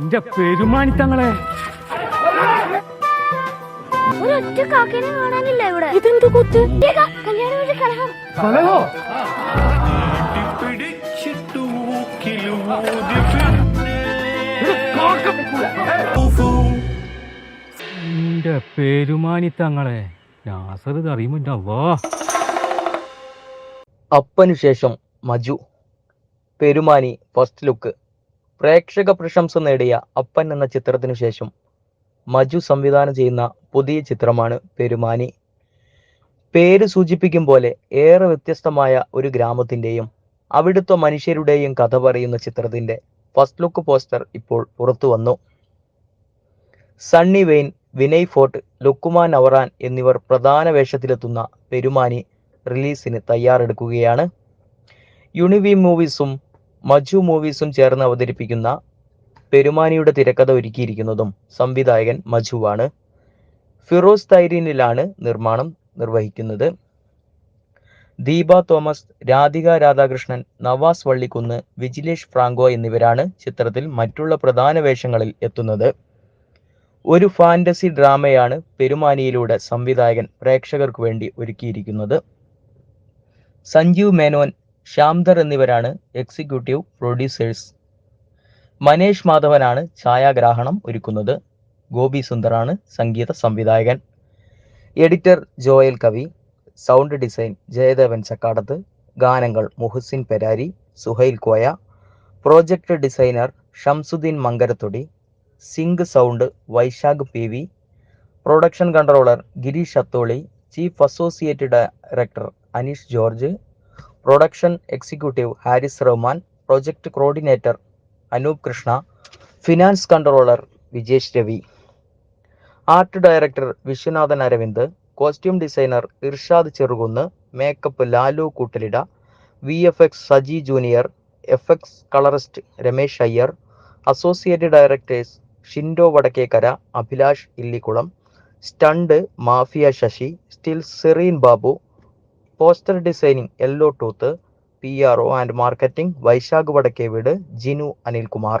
എന്റെ ഒരൊറ്റ കാക്കേനെ കാണാനില്ല ഇവിടെ. ഇതെന്ത് കുത്ത്? കല്യാണം വീട്ടിൽ കലഹം. കലഹോ? പിടിച്ചിട്ടു എന്റെ നാസർ ഇത് അറിയുമ്പോ എന്റെ അള്ളാ അപ്പനു ശേഷം മജു. പെരുമാനി ഫസ്റ്റ് ലുക്ക് പ്രേക്ഷക പ്രശംസ നേടിയ അപ്പൻ എന്ന ചിത്രത്തിനു ശേഷം മജു സംവിധാനം ചെയ്യുന്ന പുതിയ ചിത്രമാണ് പെരുമാനി. പേര് സൂചിപ്പിക്കും പോലെ ഏറെ വ്യത്യസ്തമായ ഒരു ഗ്രാമത്തിന്റെയും അവിടുത്തെ മനുഷ്യരുടെയും കഥ പറയുന്ന ചിത്രത്തിന്റെ ഫസ്റ്റ് ലുക്ക് പോസ്റ്റർ ഇപ്പോൾ പുറത്തു വന്നു. സണ്ണി വെയിൻ വിനയ് ഫോർട്ട് ലുക്കുമാൻ അവറാൻ എന്നിവർ പ്രധാന വേഷത്തിലെത്തുന്ന പെരുമാനി റിലീസിന് തയ്യാറെടുക്കുകയാണ്. യുണിവി മൂവീസും മജു മൂവീസും ചേർന്ന് അവതരിപ്പിക്കുന്ന പെരുമാനിയുടെ തിരക്കഥ ഒരുക്കിയിരിക്കുന്നതും സംവിധായകൻ മജുവാണ്. ഫിറോസ് തൈരീനിലാണ് നിർമ്മാണം നിർവഹിക്കുന്നത്. ദീപ തോമസ് രാധിക രാധാകൃഷ്ണൻ നവാസ് വള്ളിക്കുന്ന് വിജിലേഷ് ഫ്രാങ്കോ എന്നിവരാണ് ചിത്രത്തിൽ മറ്റുള്ള പ്രധാന വേഷങ്ങളിൽ എത്തുന്നത്. ഒരു ഫാന്റസി ഡ്രാമയാണ് പെരുമാനിയിലൂടെ സംവിധായകൻ പ്രേക്ഷകർക്ക് വേണ്ടി ഒരുക്കിയിരിക്കുന്നത്. സഞ്ജീവ് മേനോൻ ശ്യാംധർ എന്നിവരാണ് എക്സിക്യൂട്ടീവ് പ്രൊഡ്യൂസേഴ്സ് മനേഷ് മാധവനാണ് ഛായാഗ്രാഹണം ഒരുക്കുന്നത്. ഗോപി സുന്ദറാണ് സംഗീത സംവിധായകൻ. Editor Joel Kavi sound design Jayadevan Chakkadath ഗാനങ്ങൾ Muhsin Parari Suhail Koya project designer Shamsuddeen Mankarathodi sync sound Vaishakh P V production controller Girish Atholi chief associate director Aneesh George production executive Haris Rahman project coordinator Anoop Krishna finance controller Vijesh Ravi. Art director Viswanathan Aravind costume designer Irshad Cherukunnu makeup Lalu Koottalida V F X Saji junior F X colourist Ramesh Iyer associate directors Shindo Vadakkekara Abhilash Illikkulam stunt Mafia Sasi still Sereen Babu poster designing Yellow Tooth P R O and marketing Vaishakh Vadakkeveedu Jinu Anilkumar.